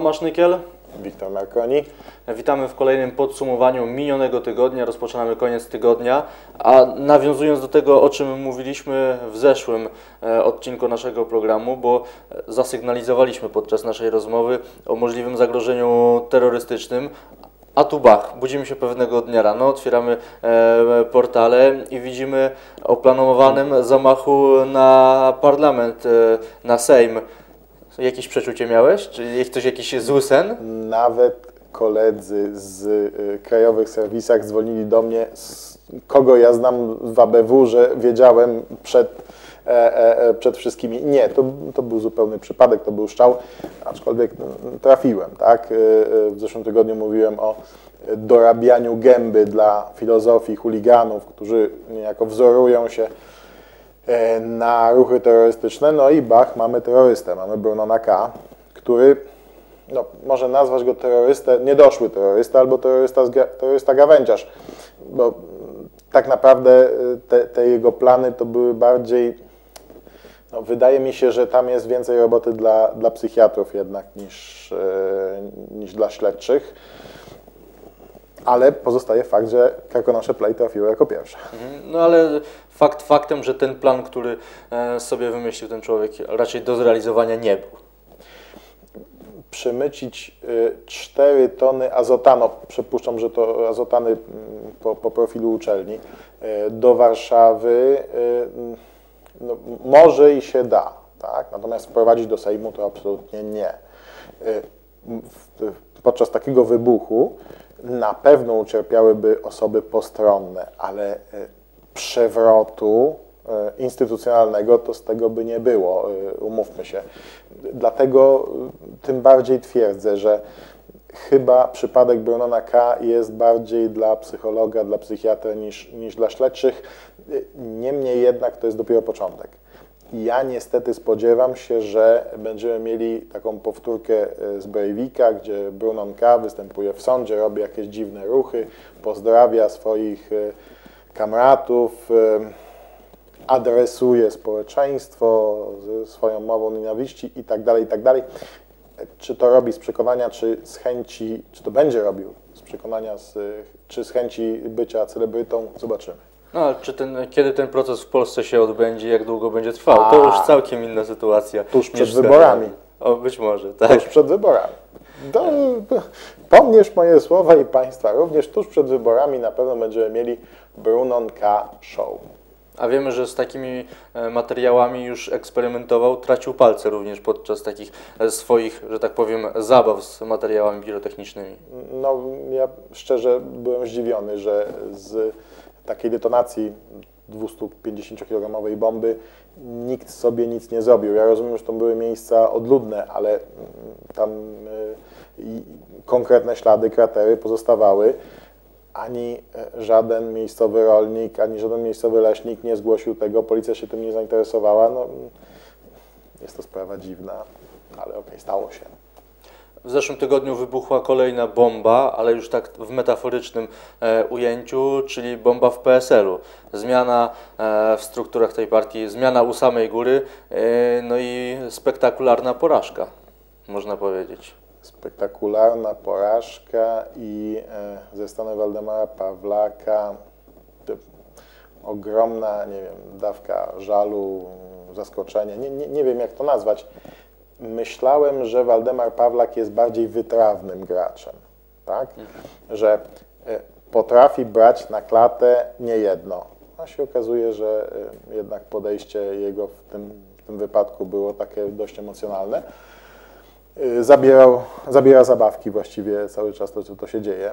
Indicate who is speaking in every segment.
Speaker 1: Tomasz Nykiel.
Speaker 2: Wiktor Marconi.
Speaker 1: Witamy w kolejnym podsumowaniu minionego tygodnia. Rozpoczynamy koniec tygodnia, a nawiązując do tego, o czym mówiliśmy w zeszłym e, odcinku naszego programu, bo zasygnalizowaliśmy podczas naszej rozmowy o możliwym zagrożeniu terrorystycznym, a tu bach, budzimy się pewnego dnia rano, otwieramy e, portale i widzimy o planowanym zamachu na parlament, e, na Sejm. Jakieś przeczucie miałeś? Czy coś jakiś zły sen?
Speaker 2: Nawet koledzy z y, krajowych serwisach dzwonili do mnie, z kogo ja znam w ABW, że wiedziałem przed, e, e, e, przed wszystkimi. Nie, to, to był zupełny przypadek, to był szczał, aczkolwiek no, trafiłem. Tak? Y, y, W zeszłym tygodniu mówiłem o dorabianiu gęby dla filozofii chuliganów, którzy niejako wzorują się na ruchy terrorystyczne. No i bach, mamy terrorystę, mamy Brunona K., który no, może nazwać go terrorystę, niedoszły terrorysta albo terrorysta, terrorysta gawędziarz, bo mm, tak naprawdę y, te, te jego plany to były bardziej, no, wydaje mi się, że tam jest więcej roboty dla, dla psychiatrów jednak niż, e, niż dla śledczych, ale pozostaje fakt, że Karkonosze Play trafiło jako pierwsze.
Speaker 1: Mhm. No ale fakt faktem, że ten plan, który e, sobie wymyślił ten człowiek, raczej do zrealizowania nie był.
Speaker 2: przemycić y, 4 tony azotanu, przypuszczam, że to azotany mm, po, po profilu uczelni, y, do Warszawy, no, może i się da, tak? natomiast wprowadzić do Sejmu to absolutnie nie. Podczas takiego wybuchu na pewno ucierpiałyby osoby postronne, ale y, przewrotu y, instytucjonalnego to z tego by nie było, y, umówmy się. Dlatego tym bardziej twierdzę, że chyba przypadek Brunona K. jest bardziej dla psychologa, dla psychiatra niż, niż dla śledczych. Niemniej jednak to jest dopiero początek. Ja niestety spodziewam się, że będziemy mieli taką powtórkę y, z Breivika, gdzie Brunon K. występuje w sądzie, robi jakieś dziwne ruchy, pozdrawia swoich y, kamratów, y, adresuje społeczeństwo ze swoją mową nienawiści i tak dalej, i tak. Czy to robi z przekonania, czy z chęci, czy to będzie robił z przekonania, z, czy z chęci bycia celebrytą, zobaczymy.
Speaker 1: No ale czy ten, kiedy ten proces w Polsce się odbędzie, jak długo będzie trwał, to
Speaker 2: A.
Speaker 1: już całkiem inna sytuacja.
Speaker 2: Tuż przed wyborami.
Speaker 1: O, być może, tak.
Speaker 2: Tuż przed wyborami. Do, pomniesz moje słowa i Państwa również tuż przed wyborami na pewno będziemy mieli Brunon K. Show.
Speaker 1: A wiemy, że z takimi e, materiałami już eksperymentował, tracił palce również podczas takich e, swoich, że tak powiem, zabaw z materiałami pirotechnicznymi.
Speaker 2: No, ja szczerze byłem zdziwiony, że z takiej detonacji 250-kilogramowej bomby nikt sobie nic nie zrobił. Ja rozumiem, że to były miejsca odludne, ale mm, tam y, konkretne ślady, kratery pozostawały. Ani e, żaden miejscowy rolnik, ani żaden miejscowy leśnik nie zgłosił tego, policja się tym nie zainteresowała. No, mm, jest to sprawa dziwna, ale okej, stało się.
Speaker 1: W zeszłym tygodniu wybuchła kolejna bomba, ale już tak w metaforycznym e, ujęciu, czyli bomba w PSL-u. Zmiana e, w strukturach tej partii, zmiana u samej góry, e, no i spektakularna porażka, można powiedzieć.
Speaker 2: spektakularna porażka i e, ze strony Waldemara Pawlaka ogromna, nie wiem, dawka żalu, zaskoczenia, nie, nie, nie wiem jak to nazwać. Myślałem, że Waldemar Pawlak jest bardziej wytrawnym graczem, tak? Że e, potrafi brać na klatę niejedno. A się okazuje, że e, jednak podejście jego w tym, w tym wypadku było takie dość emocjonalne. Y, zabierał, zabiera zabawki właściwie cały czas to, co to się dzieje.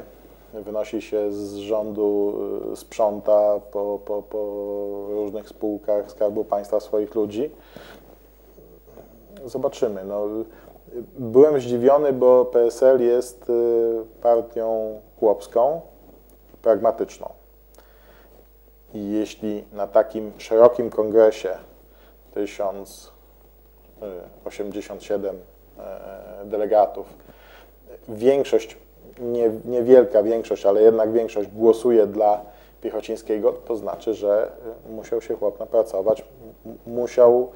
Speaker 2: Wynosi się z rządu, sprząta po, po, po różnych spółkach Skarbu Państwa swoich ludzi. Zobaczymy. No, y, byłem zdziwiony, bo PSL jest y, partią chłopską, pragmatyczną. I jeśli na takim szerokim kongresie 1087 e, delegatów, większość, nie, niewielka większość, ale jednak większość głosuje dla Piechocińskiego, to znaczy, że e, musiał się chłop napracować, musiał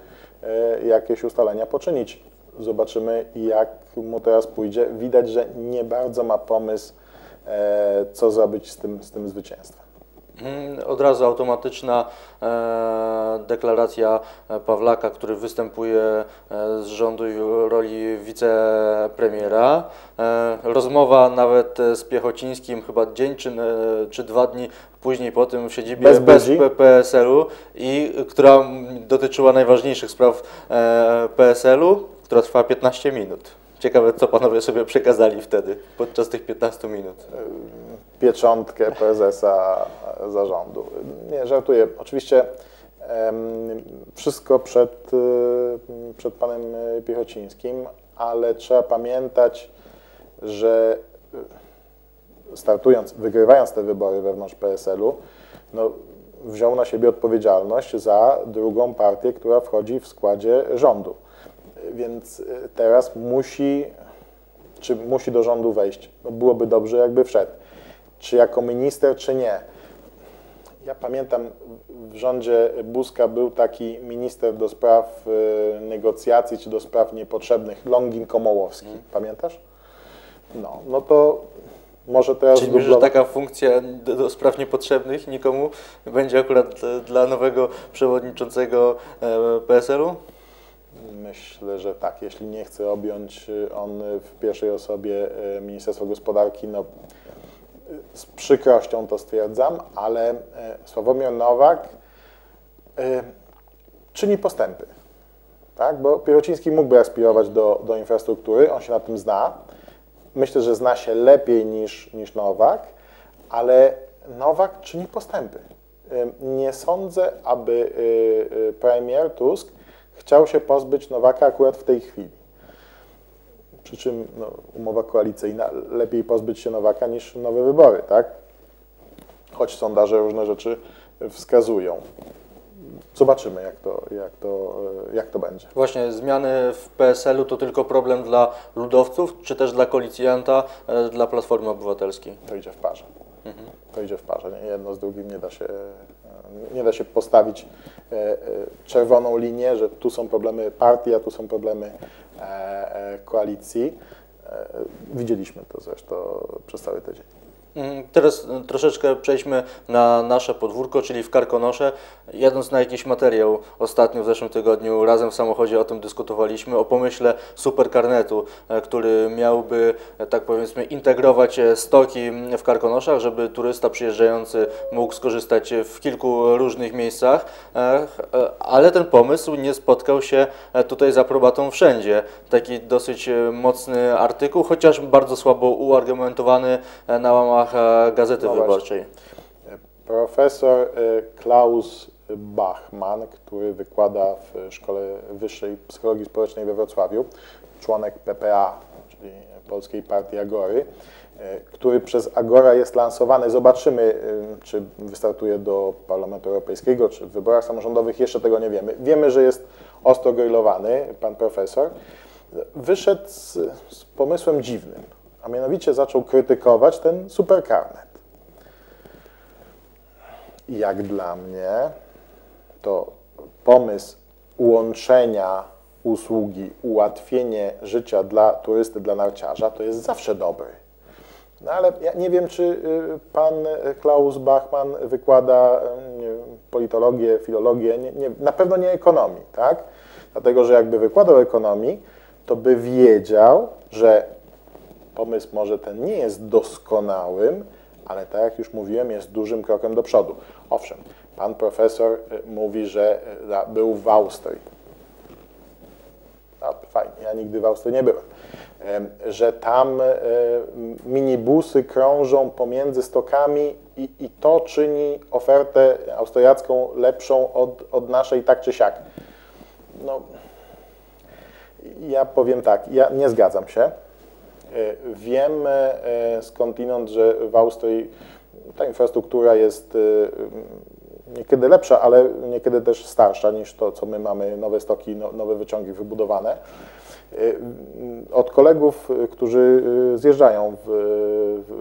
Speaker 2: jakieś ustalenia poczynić. Zobaczymy, jak mu teraz pójdzie. Widać, że nie bardzo ma pomysł, e, co zrobić z tym, z tym zwycięstwem.
Speaker 1: Mm, Od razu automatyczna e, deklaracja Pawlaka, który występuje e, z rządu w roli wicepremiera. E, rozmowa nawet e, z Piechocińskim chyba dzień czy, e, czy dwa dni później po tym w siedzibie
Speaker 2: Bez
Speaker 1: bez PSL-u i która dotyczyła najważniejszych spraw e, PSL-u, która trwała 15 minut. Ciekawe, co panowie sobie przekazali wtedy podczas tych 15 minut.
Speaker 2: Pieczątkę prezesa zarządu. Nie, żartuję. Oczywiście wszystko przed, y, przed panem Piechocińskim, ale trzeba pamiętać, że y, startując, wygrywając te wybory wewnątrz PSL-u, no, wziął na siebie odpowiedzialność za drugą partię, która wchodzi w składzie rządu. Więc y, teraz musi, czy musi do rządu wejść. No, byłoby dobrze, jakby wszedł. Czy jako minister, czy nie. Ja pamiętam, w rządzie Buzka był taki minister do spraw y, negocjacji, czy do spraw niepotrzebnych, Longin Komołowski. Pamiętasz? No, no to może teraz
Speaker 1: Czyli myślisz, że taka funkcja do, do spraw niepotrzebnych nikomu będzie akurat dla, dla nowego przewodniczącego e, PSL-u?
Speaker 2: Myślę, że tak. Jeśli nie chce objąć y, on w pierwszej osobie y, Ministerstwa Gospodarki, no z przykrością to stwierdzam, ale y, Sławomir Nowak y, czyni postępy. Tak? Bo Pierociński mógłby aspirować do, do infrastruktury, on się na tym zna. Myślę, że zna się lepiej niż, niż Nowak, ale Nowak czyni postępy. Ym, Nie sądzę, aby premier Tusk chciał się pozbyć Nowaka akurat w tej chwili. Przy czym no, umowa koalicyjna, lepiej pozbyć się Nowaka niż nowe wybory, tak? Choć sondaże różne rzeczy wskazują. Zobaczymy, jak to, jak to, jak to będzie.
Speaker 1: Właśnie zmiany w PSL-u to tylko problem dla ludowców, czy też dla koalicjanta, e, dla Platformy Obywatelskiej?
Speaker 2: To idzie w parze. To idzie w parze. Jedno z drugim nie da się, nie da się postawić e, e, czerwoną linię, że tu są problemy partii, a tu są problemy e, koalicji. Widzieliśmy to zresztą przez cały tydzień.
Speaker 1: Mm, Teraz e, troszeczkę przejdźmy na nasze podwórko, czyli w Karkonosze. Jadąc na jakiś materiał ostatnio w zeszłym tygodniu, razem w samochodzie o tym dyskutowaliśmy, o pomyśle superkarnetu, e, który miałby, e, tak powiedzmy, integrować stoki w Karkonoszach, żeby turysta przyjeżdżający mógł skorzystać w kilku różnych miejscach, ale ten pomysł nie spotkał się tutaj z aprobatą wszędzie. Taki dosyć mocny artykuł, chociaż bardzo słabo uargumentowany na łamach e, Gazety
Speaker 2: No.
Speaker 1: Wyborczej.
Speaker 2: Profesor e, Klaus Bachmann, który wykłada w Szkole Wyższej Psychologii Społecznej we Wrocławiu, członek PPA, czyli Polskiej Partii Agory, e, który przez Agora jest lansowany. Zobaczymy, czy wystartuje do Parlamentu Europejskiego, czy w wyborach samorządowych, jeszcze tego nie wiemy. Wiemy, że jest ostro grillowany, pan profesor. Wyszedł z, z pomysłem dziwnym, a mianowicie zaczął krytykować ten superkarnet. Jak dla mnie, to pomysł łączenia usługi, ułatwienie życia dla turysty, dla narciarza, to jest zawsze dobry. No ale ja nie wiem, czy y, pan Klaus Bachmann wykłada y, politologię, filologię, nie, nie, na pewno nie ekonomii, tak? Dlatego, że jakby wykładał ekonomii, to by wiedział, że pomysł może ten nie jest doskonałym, ale tak jak już mówiłem, jest dużym krokiem do przodu. Owszem, pan profesor y, mówi, że y, był w Austrii. A, fajnie, ja nigdy w Austrii nie byłem. Em, Że tam e, minibusy krążą pomiędzy stokami i, i to czyni ofertę austriacką lepszą od, od naszej tak czy siak. No, ja powiem tak, ja nie zgadzam się. E, Wiem e, skądinąd, że w Austrii ta infrastruktura jest e, niekiedy lepsza, ale niekiedy też starsza niż to, co my mamy, nowe stoki, no- nowe wyciągi wybudowane. Od kolegów, którzy zjeżdżają w,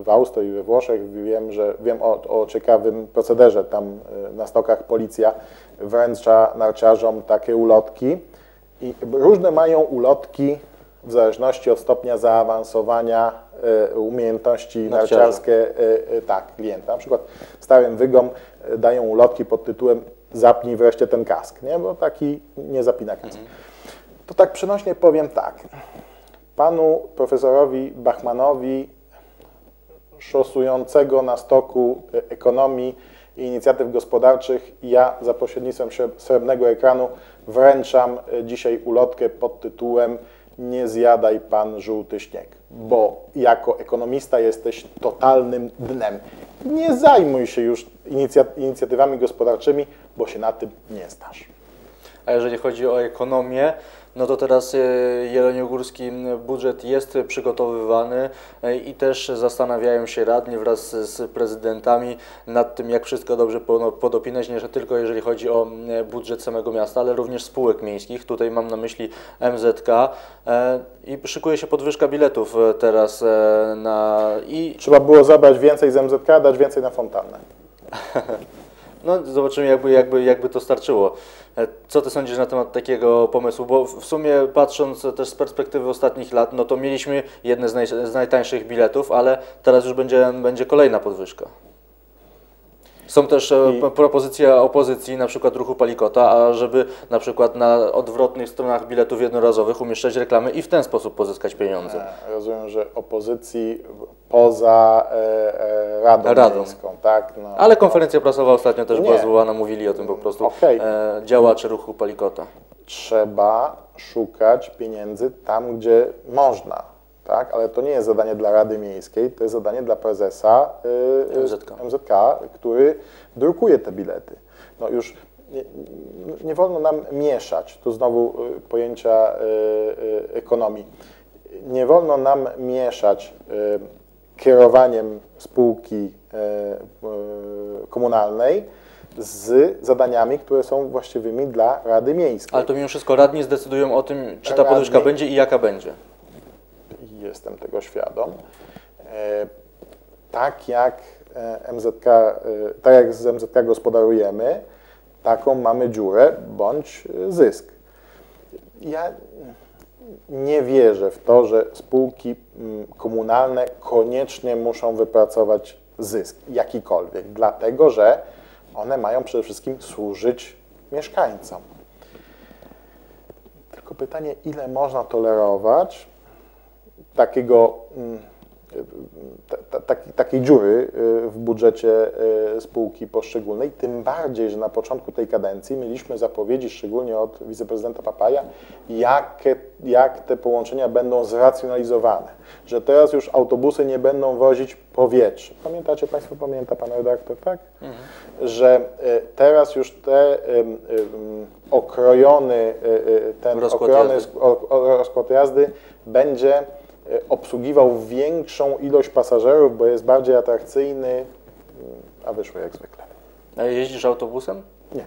Speaker 2: w Austrii we Włoszech, wiem, że wiem o, o ciekawym procederze. Tam na stokach policja wręcza narciarzom takie ulotki I różne mają ulotki w zależności od stopnia zaawansowania e, umiejętności narciarskie e, e, tak, klienta. Na przykład starym wygom dają ulotki pod tytułem zapnij wreszcie ten kask, nie? bo taki nie zapina kask. To tak przenośnie powiem tak. Panu profesorowi Bachmanowi szosującego na stoku ekonomii i inicjatyw gospodarczych, ja za pośrednictwem srebrnego ekranu wręczam dzisiaj ulotkę pod tytułem Nie zjadaj pan żółty śnieg, bo jako ekonomista jesteś totalnym dnem. Nie zajmuj się już inicja- inicjatywami gospodarczymi, bo się na tym nie znasz.
Speaker 1: A jeżeli chodzi o ekonomię, no to teraz e, jeleniogórski budżet jest przygotowywany e, i też zastanawiają się radni wraz z prezydentami nad tym, jak wszystko dobrze po- podopinać, nie tylko jeżeli chodzi o e, budżet samego miasta, ale również spółek miejskich. Tutaj mam na myśli MZK i szykuje się podwyżka biletów teraz na i
Speaker 2: Trzeba było zabrać więcej z MZK, dać więcej na fontannę.
Speaker 1: No, zobaczymy, jakby, jakby, jakby to starczyło. E, Co ty sądzisz na temat takiego pomysłu? Bo w sumie patrząc też z perspektywy ostatnich lat, no to mieliśmy jedne z, naj, z najtańszych biletów, ale teraz już będzie, będzie kolejna podwyżka. Są też e,
Speaker 2: I-
Speaker 1: propozycje opozycji, na przykład ruchu Palikota, a żeby na przykład na odwrotnych stronach biletów jednorazowych umieszczać reklamy i w ten sposób pozyskać pieniądze.
Speaker 2: E, Rozumiem, że opozycji poza e, e, Radą,
Speaker 1: Radą.
Speaker 2: Miejską, tak? No,
Speaker 1: Ale konferencja prasowa ostatnio też była
Speaker 2: Nie.
Speaker 1: zwołana, mówili o tym po prostu
Speaker 2: Okej.
Speaker 1: e, działacze ruchu Palikota.
Speaker 2: Trzeba szukać pieniędzy tam, gdzie można, tak? Ale to nie jest zadanie dla Rady Miejskiej, to jest zadanie dla prezesa y, y,
Speaker 1: MZK.
Speaker 2: MZK, który drukuje te bilety. No już nie, nie wolno nam mieszać, tu znowu y, pojęcia y, y, ekonomii, nie wolno nam mieszać y, kierowaniem spółki y, komunalnej z zadaniami, które są właściwymi dla Rady Miejskiej.
Speaker 1: Ale to mimo wszystko radni zdecydują o tym, czy ta
Speaker 2: Radni-
Speaker 1: podwyżka będzie i jaka będzie.
Speaker 2: Jestem tego świadom. E, Tak jak e, MZK, e, tak jak z MZK gospodarujemy, taką mamy dziurę bądź zysk. Ja nie wierzę w to, że spółki mm, komunalne koniecznie muszą wypracować zysk jakikolwiek, dlatego że one mają przede wszystkim służyć mieszkańcom. Tylko pytanie, ile można tolerować takiego, mm, ta, ta, taki- takiej dziury y, w budżecie y, spółki poszczególnej, tym bardziej, że na początku tej kadencji mieliśmy zapowiedzi, szczególnie od wiceprezydenta Papaja, jakie, jak te połączenia będą zracjonalizowane, że teraz już autobusy nie będą wozić powietrze. Pamiętacie Państwo, pamięta Pan redaktor, tak? Że y, teraz już te okrojony, ten
Speaker 1: Rozkład
Speaker 2: okrojony
Speaker 1: jazdy.
Speaker 2: o, o, rozkład jazdy będzie obsługiwał większą ilość pasażerów, bo jest bardziej atrakcyjny, mm, a wyszło jak zwykle.
Speaker 1: A jeździsz autobusem?
Speaker 2: Nie.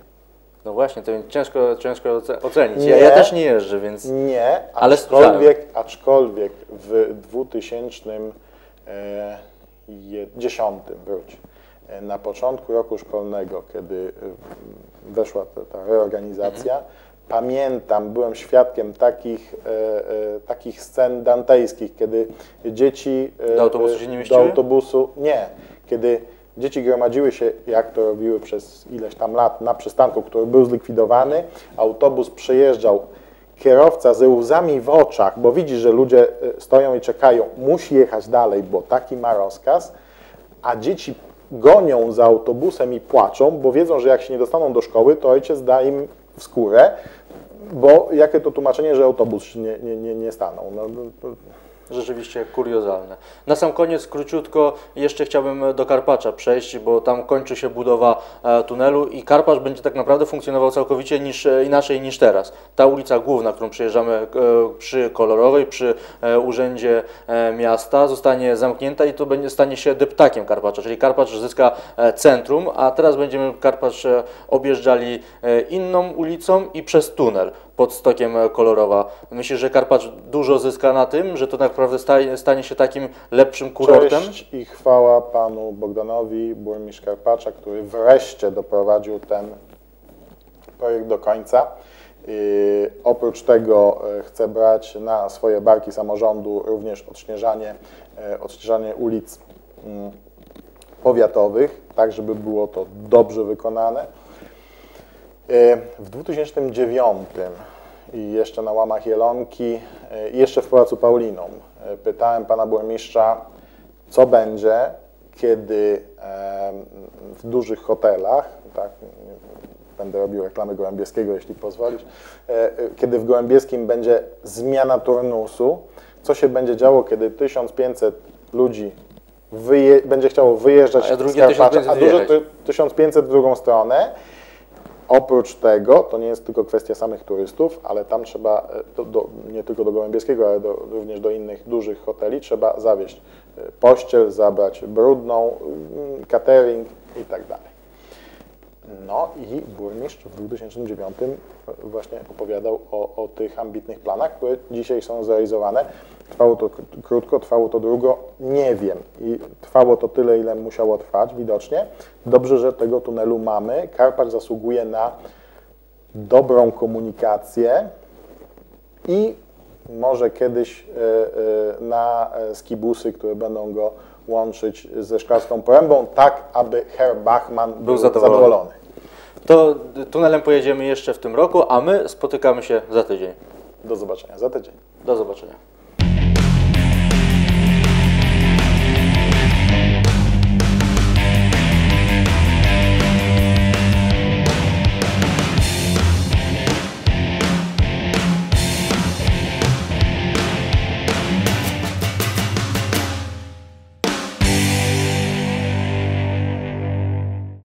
Speaker 1: No właśnie, to ciężko, ciężko oce- ocenić. Ja,
Speaker 2: Nie.
Speaker 1: ja też nie jeżdżę, więc
Speaker 2: Nie,
Speaker 1: Ale
Speaker 2: aczkolwiek, aczkolwiek w 2010 wróć, e, na początku roku szkolnego, kiedy e, weszła ta, ta reorganizacja, pamiętam, byłem świadkiem takich, e, e, takich scen dantejskich, kiedy dzieci e,
Speaker 1: Do autobusu się nie
Speaker 2: do
Speaker 1: mieściły?
Speaker 2: autobusu, nie, kiedy dzieci gromadziły się, jak to robiły przez ileś tam lat, na przystanku, który był zlikwidowany, autobus przejeżdżał, kierowca ze łzami w oczach, bo widzi, że ludzie stoją i czekają, musi jechać dalej, bo taki ma rozkaz, a dzieci gonią za autobusem i płaczą, bo wiedzą, że jak się nie dostaną do szkoły, to ojciec da im w skórę, bo jakie to tłumaczenie, że autobus nie, nie, nie, nie stanął. No, no,
Speaker 1: rzeczywiście kuriozalne. Na sam koniec, króciutko, jeszcze chciałbym do Karpacza przejść, bo tam kończy się budowa e, tunelu i Karpacz będzie tak naprawdę funkcjonował całkowicie niż, e, inaczej niż teraz. Ta ulica główna, którą przejeżdżamy e, przy Kolorowej, przy Urzędzie Miasta, zostanie zamknięta i to będzie, stanie się deptakiem Karpacza, czyli Karpacz zyska centrum, a teraz będziemy Karpacz objeżdżali inną ulicą i przez tunel pod stokiem e, Kolorowa. Myślisz, że Karpacz dużo zyska na tym, że to tak naprawdę stanie, się takim lepszym kurortem?
Speaker 2: Cześć i chwała panu Bogdanowi, burmistrz Karpacza, który wreszcie doprowadził ten projekt do końca. Oprócz tego yy, chce brać na swoje barki samorządu również odśnieżanie, yy, odśnieżanie ulic mm, powiatowych, tak żeby było to dobrze wykonane. Yy, W 2009 i jeszcze na łamach Jelonki, i jeszcze w Pałacu Pauliną, yy, pytałem pana burmistrza, co będzie, kiedy w dużych hotelach, tak, będę robił reklamę Gołębieskiego, jeśli pozwolisz, e, e, kiedy w Gołębieskim będzie zmiana turnusu, co się będzie działo, kiedy 1500 ludzi będzie chciało wyjeżdżać
Speaker 1: A
Speaker 2: z Karpacza,
Speaker 1: 1500
Speaker 2: a dużo
Speaker 1: wyjechać.
Speaker 2: ty- 1500 w drugą stronę. Oprócz tego, to nie jest tylko kwestia samych turystów, ale tam trzeba, e, do, do, nie tylko do Gołębieskiego, ale do, również do innych dużych hoteli, trzeba zawieźć e, pościel, zabrać brudną, mm, catering i tak dalej. No i burmistrz w 2009 właśnie opowiadał o, o tych ambitnych planach, które dzisiaj są zrealizowane. Trwało to krótko, trwało to długo, nie wiem. I trwało to tyle, ile musiało trwać, widocznie. Dobrze, że tego tunelu mamy. Karpacz zasługuje na dobrą komunikację i może kiedyś e, e, na e, skibusy, które będą go łączyć ze Szklarską Porębą, tak aby Herr Bachmann był,
Speaker 1: zadowolony.
Speaker 2: zadowolony.
Speaker 1: To tunelem pojedziemy jeszcze w tym roku, a my spotykamy się za tydzień.
Speaker 2: Do zobaczenia za tydzień.
Speaker 1: Do zobaczenia.